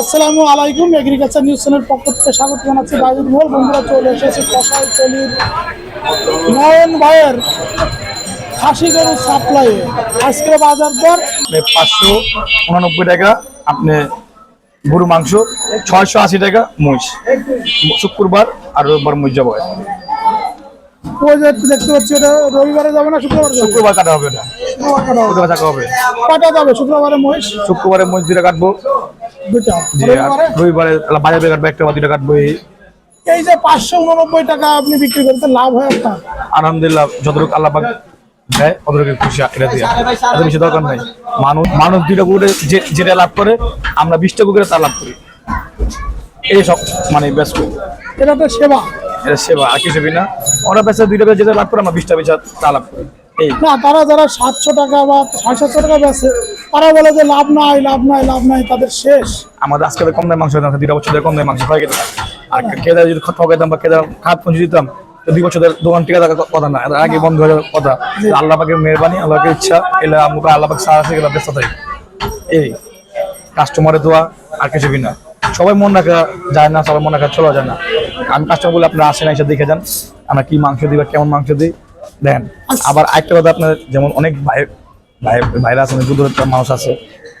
আসসালামু আলাইকুম agriculture news channel পক্ষ থেকে স্বাগত জানাচ্ছি। বাইজুল মোল বন্ধুরা চলে এসেছি কষাই তলির নয়ন ভাইয়ের খাসি গরুর সাপ্লাই আজকে বাজার দর? পাঁচশো উনানব্বই টাকা আপনি গরু মাংস ছয়শো আশি টাকা মহিষ। শুক্রবার আর রোববার মহিষ যাব। ওই যে দেখতে পাচ্ছি ওটা রবিবারে যাবে না শুক্রবার শুক্রবার কাটা হবে না শুক্রবার কাটা হবে। কটা যাবে শুক্রবারে মহিষ? শুক্রবারে মহিষ দুটা কাটবো। দুটা রবিবারে রবিবারে বাজারে কাটবো একটা বা দুটা কাটবো এই এই যে পাঁচশো উননব্বই টাকা আপনি বিক্রি করতে লাভ হয় আপনার আলহামদুলিল্লাহ যতটুকু আল্লাহ পাক দেয় অতটুকু খুশি এটা দিয়ে। এত বেশি দরকার নাই। মানুষ মানুষ দুইটা কুকুরে যেটা লাভ করে আমরা বিশটা কুকুরে তা লাভ করি। এই সব মানে ব্যস্ত। এটা তো সেবা। এটা সেবা আর কিছু না। ওরা বেচা দুইটা যেটা লাভ করে আমরা বিশটা বেচা তা লাভ করি। এই। না তারা যারা সাতশো টাকা বা সাড়ে সাতশো টাকা বেচে তারা বলে যে লাভ নাই লাভ নাই লাভ নাই তাদের শেষ। আমাদের আজকে কম দামে মাংস দিতাম দুইটা বছর কম দামে মাংস হয়ে গেতাম আর কেদার যদি ঠকাইতাম বা কেদার খাত পৌঁছে দিতাম দুই বছর দোকান টিকা থাকার কথা না আগে বন্ধ হয়ে যাওয়ার কথা। আল্লাহ পাকের মেহরবানি আল্লাহকে ইচ্ছা এলে আমাকে আল্লাহ পাক সারা গেলে ব্যস্ত থাকি এই কাস্টমারের দোয়া আর কিছু না। সবাই মন রাখা যায় না সবাই মন রাখা চলা যায় না। আমি কাস্টমার বলে আপনারা আসেন এসে দেখে যান আমরা কি মাংস দিই বা কেমন মাংস দিই। দেন আবার আরেকটা কথা আপনার যেমন অনেক ভাই ভাই ভাইরা আছেন দূর দূরের মানুষ আছে।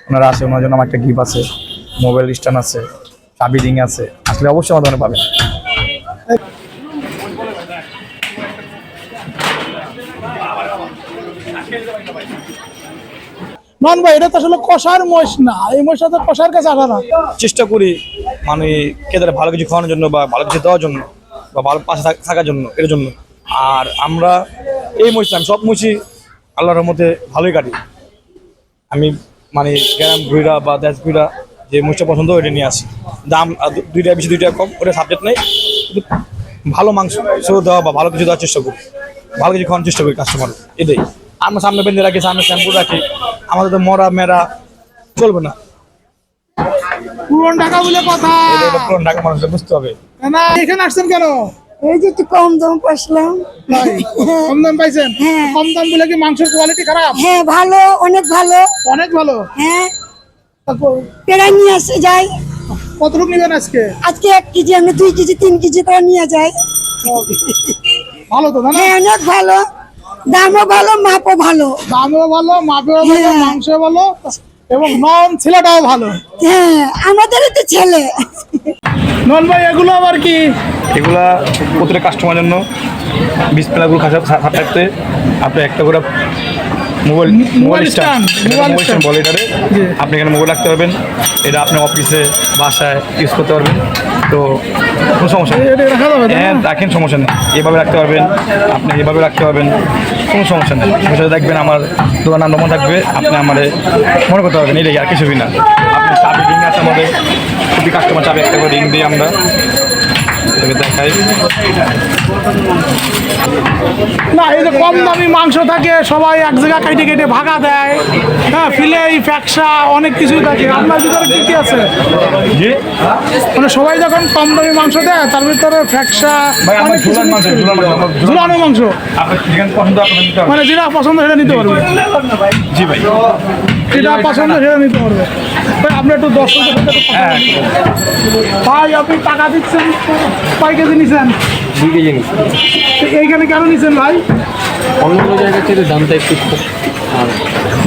ওনারা আছে ওনার জন্য আমার একটা গিফট আছে। মোবাইল স্ট্যান্ড আছে চাবি রিং আছে। আসলে অবশ্যই আমার দোকানে পাবেন। নন ভাই এটা তো আসলে কষার মহিষ না। এই মহিষটা তো কষার কাছে আসা না। চেষ্টা করি মানে কেদারে ভালো কিছু খাওয়ানোর জন্য বা ভালো কিছু দেওয়ার জন্য বা ভালো পাশে থাক- থাকার জন্য এর জন্য। আর আমরা এই আমি সব মহিষই আল্লাহর মধ্যে ভালোই কাটি। আমি মানে গ্রাম ঘুরা বা দেশ ঘুরা যে মহিষটা পছন্দ ওইটা নিয়ে আসি। দাম দুইটা বেশি দুইটা কম ওটা সাবজেক্ট নেই। কিন্তু ভালো মাংস দেওয়া বা ভালো কিছু দেওয়ার চেষ্টা করি। ভালো কিছু খাওয়ার চেষ্টা করি কাস্টমার এটাই। আমরা সামনে বেঁধে রাখি সামনে শ্যাম্পু রাখি। আমাদের তো মরা মেরা চলবে না। পুরন টাকা বলে কথা। পুরনো ঢাকা মানুষের বুঝতে হবে। না এখানে আসছেন কেন? এই যে একটু কম দাম পাইছিলাম। ভাই, কম দাম পাইছেন? হ্যাঁ। কম দাম বলে কি মাংসের কোয়ালিটি খারাপ? হ্যাঁ ভালো অনেক ভালো। অনেক ভালো? হ্যাঁ। পেড়াই নিয়ে আসে যাই। কতটুকু নেবেন আজকে? আজকে এক কেজি আমি দুই কেজি তিন কেজি করে নিয়ে যাই। ভালো তো না? হ্যাঁ অনেক ভালো। দামও ভালো মাপও ভালো। দামও ভালো মাপেও ভালো হ্যাঁ। মাংসও ভালো এবং নন ছেলেটাও ভালো। হ্যাঁ আমাদের তো ছেলে। নন ভাই এগুলো আবার কি? এগুলা প্রতিটা কাস্টমার জন্য বিশ প্লাগুলো খাসা থাকতে আপনি একটা করে মোবাইল মোবাইল স্ট্যান্ড মোবাইল বলে এটারে। আপনি এখানে মোবাইল রাখতে পারবেন। এটা আপনি অফিসে বাসায় ইউজ করতে পারবেন। তো কোনো সমস্যা নেই। হ্যাঁ রাখেন সমস্যা নেই। এভাবে রাখতে পারবেন আপনি এভাবে রাখতে পারবেন কোনো সমস্যা নেই। সমস্যা দেখবেন আমার দোকান নাম থাকবে আপনি আমারে মনে করতে পারবেন এটাই আর কিছুই না। আপনি আছে আমাদের। প্রতি কাস্টমার চাবি একটা করে রিং দিই আমরা। এটাকে দেখাই। না এই যে কম দামি মাংস থাকে সবাই এক জায়গায় কেটে কেটে ভাগা দেয়। হ্যাঁ ফিলেই ফ্যাকসা অনেক কিছুই থাকে। আপনার ভিতরে কি কি আছে? মানে সবাই যখন কম দামি মাংস দেয় তার ভিতরে ফ্যাকসা অনেক কিছু ঝুলান মাংস মানে যেটা পছন্দ সেটা নিতে পারবে। জি ভাই। যেটা পছন্দ সেটা নিতে পারবে। ভাই আপনি একটু দশ হ্যাঁ। ভাই আপনি টাকা দিচ্ছেন? কয় কেজি নিছেন? দুই কেজি এইখানে কেন নিছেন ভাই? অন্য জায়গা থেকে দামটা একটু আর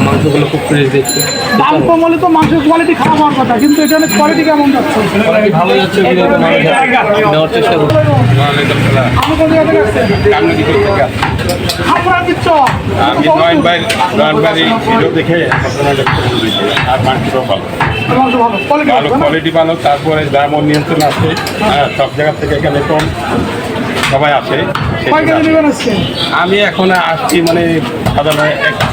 মাংসগুলো খুব ফ্রেশ দেখতে। দাম কম হলে তো মাংসের কোয়ালিটি খারাপ হওয়ার কথা কিন্তু এখানে কোয়ালিটি কেমন যাচ্ছে। ভালো নেওয়ার চেষ্টা আমি কোন জায়গা আমি ভিডিও দেখে। আর মাংস ভালো। ভালো। কোয়ালিটি ভালো তারপরে দামও নিয়ন্ত্রণ আছে। সব জায়গা থেকে এখানে কম সবাই আসে আমি এখন আসছি মানে সাধারণ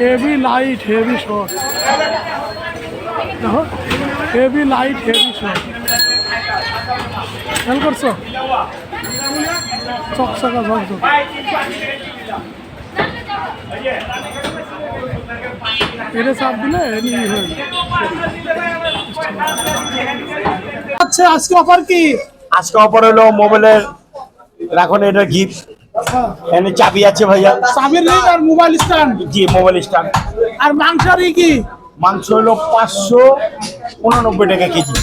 heavy light heavy shot heavy light heavy shot খেয়াল করছ? চকচকা, ঝকঝক। এটা চাপ দিলে। আচ্ছা আজকে অফার কি? আজকে অফার হলো মোবাইলের রাখুন এটা গিফট এখানে চাবি আছে ভাইয়া। চাবির রিং আর মোবাইল স্ট্যান্ড জি মোবাইল স্ট্যান্ড আর মাংসারি কি? মাংস হলো পাঁচশো উননব্বই টাকা কেজি।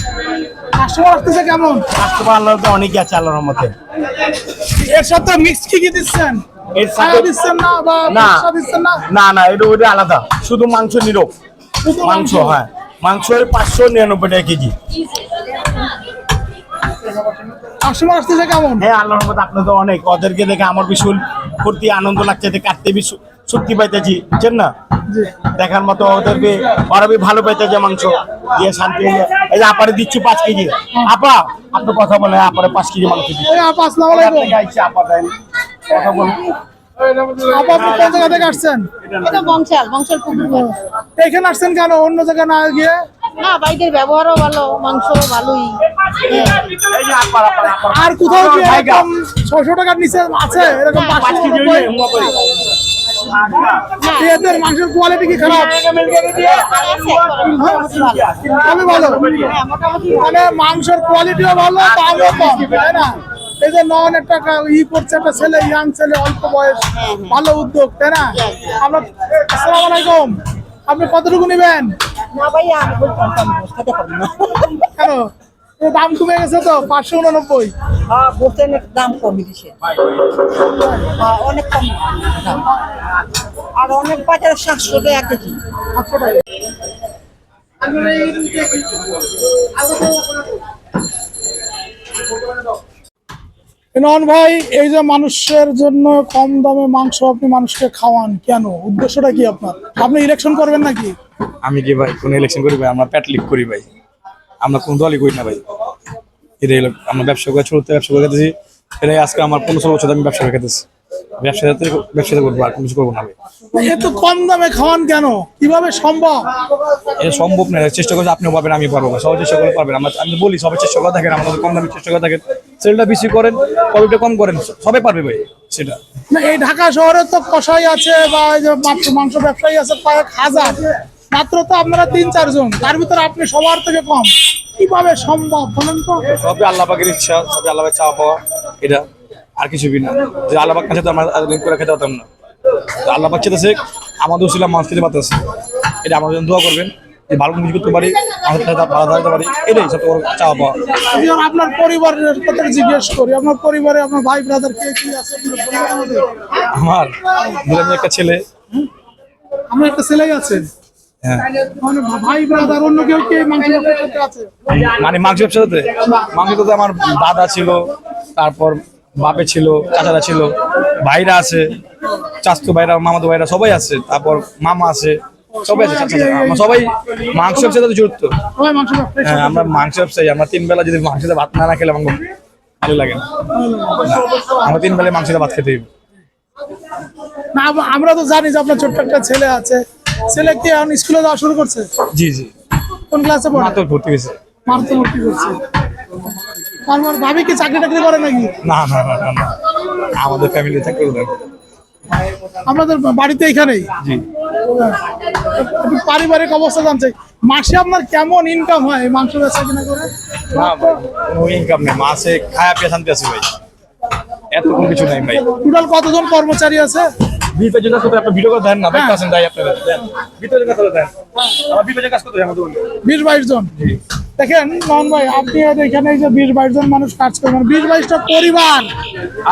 কাস্টমার আসতেছে কেমন? কাস্টমার আল্লাহ তো অনেকই আছে আল্লাহর মতে এর সাথে মিক্স কি কি দিচ্ছেন? এর সাথে দিচ্ছেন না বা দিচ্ছেন না? না না এটা ওইটা আলাদা। শুধু মাংস শুধু মাংস হ্যাঁ। মাংস পাঁচশো নিরানব্বই টাকা কেজি। কাস্টমার আসতেছে কেমন? হ্যাঁ আল্লাহর মতে আপনার তো অনেক। ওদেরকে দেখে আমার ভীষণ ফুর্তি আনন্দ লাগছে কাটতে শক্তি পাইতেছি বুঝছেন না? দেখার মতো ওদেরকে ওরা ভালো পাইতেছে মাংস। দিয়ে শান্তি হয়ে এই যে আপারে দিচ্ছি পাঁচ কেজি। আপা আপনি কথা বলে আপারে পাঁচ কেজি মাংস দিচ্ছি। এই আপা আসসালামু আলাইকুম। আপা দেন কথা আপনি। এখানে আসছেন কেন? অন্য জায়গায় না গিয়ে? না বাইরের ব্যবহারও ভালো মাংস ভালোই আর কোথাও কি এরকম ছশো টাকার নিচে আছে এরকম। এদের মাংসের কোয়ালিটি কি খারাপ খুবই ভালো মানে মাংসের কোয়ালিটিও ভালো দামও কম তাই না এই যে নন একটা ই করছে একটা ছেলে ইয়াং ছেলে অল্প বয়স ভালো উদ্যোগ তাই না আমরা আসসালামু আলাইকুম আপনি কতটুকু নেবেন? না ভাইয়া আমি বলতাম তো বসতে পারব না। কেন? দাম কমে গেছে তো পাঁচশো উননব্বই। হ্যাঁ অনেক দাম কমে দিছে। হ্যাঁ অনেক কম দাম। আর অনেক বাজারে সাতশো টাকা কেজি। সাতশো টাকা। নন ভাই, এই যে মানুষের জন্য কম দামে মাংস আপনি মানুষকে খাওয়ান, কেন? উদ্দেশ্যটা কি আপনার? আপনি ইলেকশন করবেন নাকি? আমি কি ভাই, কোন ইলেকশন করি ভাই? আমরা প্যাট লিক করি ভাই। আমরা কোন দলই করি না ভাই। এটাই আমরা ব্যবসা করে ছোট ব্যবসা করে খেতেছি এটাই আজকে আমার পনেরো ষোলো বছর আমি ব্যবসা করে খেতেছি ব্যবসা ব্যবসাতে করব আর কিছু করব না ভাই এত কম দামে খাওয়ান কেন? কীভাবে সম্ভব? এটা সম্ভব না চেষ্টা করলে আপনিও পারবেন আমি পারব সবাই চেষ্টা করে পারবেন। আমরা আমি বলি সবাই চেষ্টা করে থাকেন আমাদের কম দামে চেষ্টা করে থাকেন সেলটা বেশি করেন কবিটা কম করেন সবাই পারবে ভাই সেটা। না এই ঢাকা শহরে তো কষাই আছে বা মাংস- মাংস ব্যবসায়ী আছে কয়েক হাজার। মাত্র তো আপনারা তিন চারজন তার ভিতরে আপনি সবার থেকে কম। কীভাবে সম্ভব বলেন তো? সবই আল্লাহ পাকের ইচ্ছা সবই আল্লাহ চাওয়া পাওয়া এটা। আর কিছু না। যে আল্লাহ পাক কাছে তো আমরা লিঙ্ক করে খেতে পারতাম না। তো আল্লাহ পাক চেতেছে আমাদের ছিলাম মানুষ খেতে পারতেছে। এটা আমাদের জন্য দোয়া করবেন যে ভালো কিছু করতে পারি আমাদের সাথে ভালো থাকতে পারি এটাই সব বড় চাওয়া পাওয়া। আপনার পরিবারের কথা জিজ্ঞেস করি আপনার পরিবারে আপনার ভাই ব্রাদার কে কি আছে? আমার দুজনের একটা ছেলে। আমার একটা ছেলেই আছে। হ্যাঁ। আছে? মানে মাংস ব্যবসাতে মাংস আমার দাদা ছিল তারপর বাপে ছিল চাচারা ছিল ভাইরা আছে চাস্তু ভাইরা মামাতো ভাইরা সবাই আছে তারপর মামা আছে সবাই আছে চাচা। আমরা সবাই মাংস ব্যবসাতে জড়িত। সবাই হ্যাঁ আমরা মাংস ব্যবসায়ী আমরা তিন বেলা যদি মাংসতে ভাত না না খেলে আমার ভালো লাগে না। আমরা তিন বেলায় মাংসতে ভাত খেতে না আমরা তো জানি যে আপনার ছোট্ট একটা ছেলে আছে। ছেলে কি এখন স্কুলে যাওয়া শুরু করছে? জি জি। কোন ক্লাসে পড়ে? মাত্র ভর্তি হয়েছে। মারতে ভর্তি করছে। তারপর ভাবি কি চাকরি টাকরি করে নাকি? না না না না আমাদের ফ্যামিলি থেকে আমাদের বাড়িতে এখানেই জি। পারিবারিক অবস্থা জানছে মাসে আপনার কেমন ইনকাম হয় মাংস কিনা করে? না কোনো ইনকাম নেই। মাসে খায়া পেয়ে শান্তি আছে ভাই। এত কোনো কিছু নাই ভাই। টোটাল কতজন কর্মচারী আছে? সাথে আপনি ভিডিও করে দেন না আপনারা কাজ করে দেন। আমার কাজ করতে আমাদের বাইশ জন? দেখেন মোহন ভাই আপনি এখানে এই যে বিশ বাইশ জন মানুষ কাজ করবেন বিশ বাইশটা পরিবার।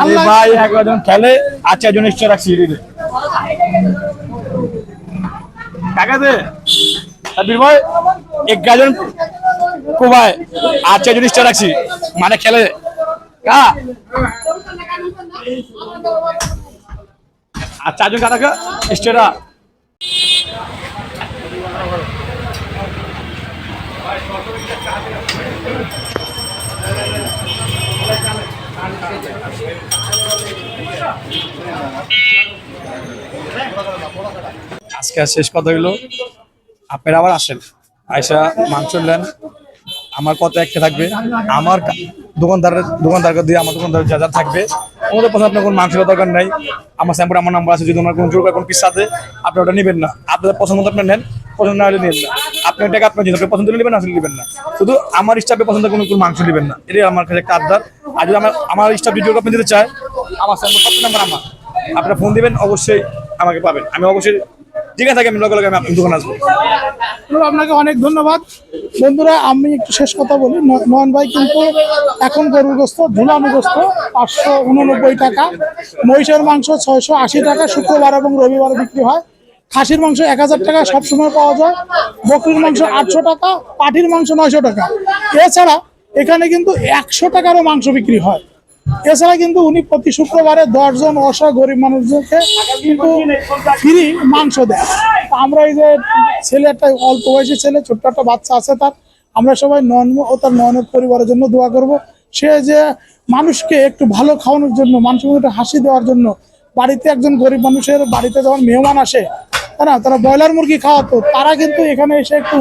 আল্লাহ ভাই একজন খেলে আর চারজন এক্সট্রা রাখছি দে। ভাই এক গাজন কোবায় আর চারজন এক্সট্রা রাখছি মানে খেলে। কা। আর চারজন কাকা এক্সট্রা আজকে শেষ কথা হইল, আপনারা আবার আসেন। আয়সা মাংস নেন আমার কত একটা থাকবে, আমার দোকানদারের দোকানদার দিয়ে আমার দোকানদার যা যা থাকবে, আমাদের পছন্দ আপনার কোনো মাংসের দরকার নাই। আমার স্যাম্পল আমার নাম্বার আছে, যদি ওনার কোনো জোর কোনো পিস আছে আপনি ওটা নেবেন না। আপনাদের পছন্দ মতো আপনি নেন, পছন্দ না হলে নেন না। আপনার টাকা আপনার জিনিস পছন্দ নেবেন, না আসলে নেবেন না। শুধু আমার স্টাফে পছন্দ কোনো কোনো মাংস নেবেন না। এটাই আমার কাছে একটা আর যদি আমার আমার স্টাফ ভিডিও আপনি দিতে চায় আমার স্যাম্পল কত নাম্বার আমার? আপনারা ফোন দিবেন, অবশ্যই আমাকে পাবেন। আমি অবশ্যই ঠিক আছে আমি লগে লগে আমি দোকানে আসব। আপনাকে অনেক ধন্যবাদ। বন্ধুরা, আমি একটু শেষ কথা বলি। নয়ন ভাই কিন্তু এখন গরুর গোস্ত ঝুলানো গোস্ত, পাঁচশো উননব্বই টাকা। মহিষের মাংস ছয়শো আশি টাকা, শুক্রবার এবং রবিবার বিক্রি হয়। খাসির মাংস এক হাজার টাকা সবসময় পাওয়া যায়। বকরির মাংস আটশো টাকা, পাটির মাংস নয়শো টাকা। এছাড়া এখানে কিন্তু একশো টাকারও মাংস বিক্রি হয়। এছাড়া কিন্তু উনি প্রতি শুক্রবারে দশজন অসহায় গরিব মানুষদেরকে কিন্তু ফ্রি মাংস দেয়। আমরা এই যে ছেলে একটা অল্প বয়সী ছেলে, ছোট্ট একটা বাচ্চা আছে তার, আমরা সবাই নন ও তার ননের পরিবারের জন্য দোয়া করব। সে যে মানুষকে একটু ভালো খাওয়ানোর জন্য মানুষকে একটু হাসি দেওয়ার জন্য, বাড়িতে একজন গরিব মানুষের বাড়িতে যখন মেহমান আসে না তারা ব্রয়লার মুরগি খাওয়াতো, তারা কিন্তু এখানে এসে একটু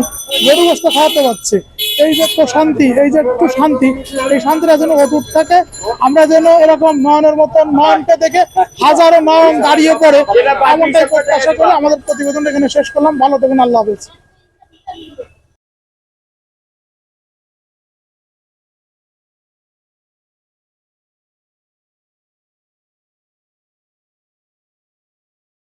গরু খাওয়াতে পারছে। এই যে একটু শান্তি, এই যে একটু শান্তি, এই শান্তিটা যেন অটুট থাকে, আমরা যেন এরকম নয়নের মতন নয়নকে দেখে হাজারো নয়ন দাঁড়িয়ে পড়ে, এমনটাই প্রত্যাশা করে আমাদের প্রতিবেদন এখানে শেষ করলাম। ভালো থাকুন, আল্লাহ হাফেজ।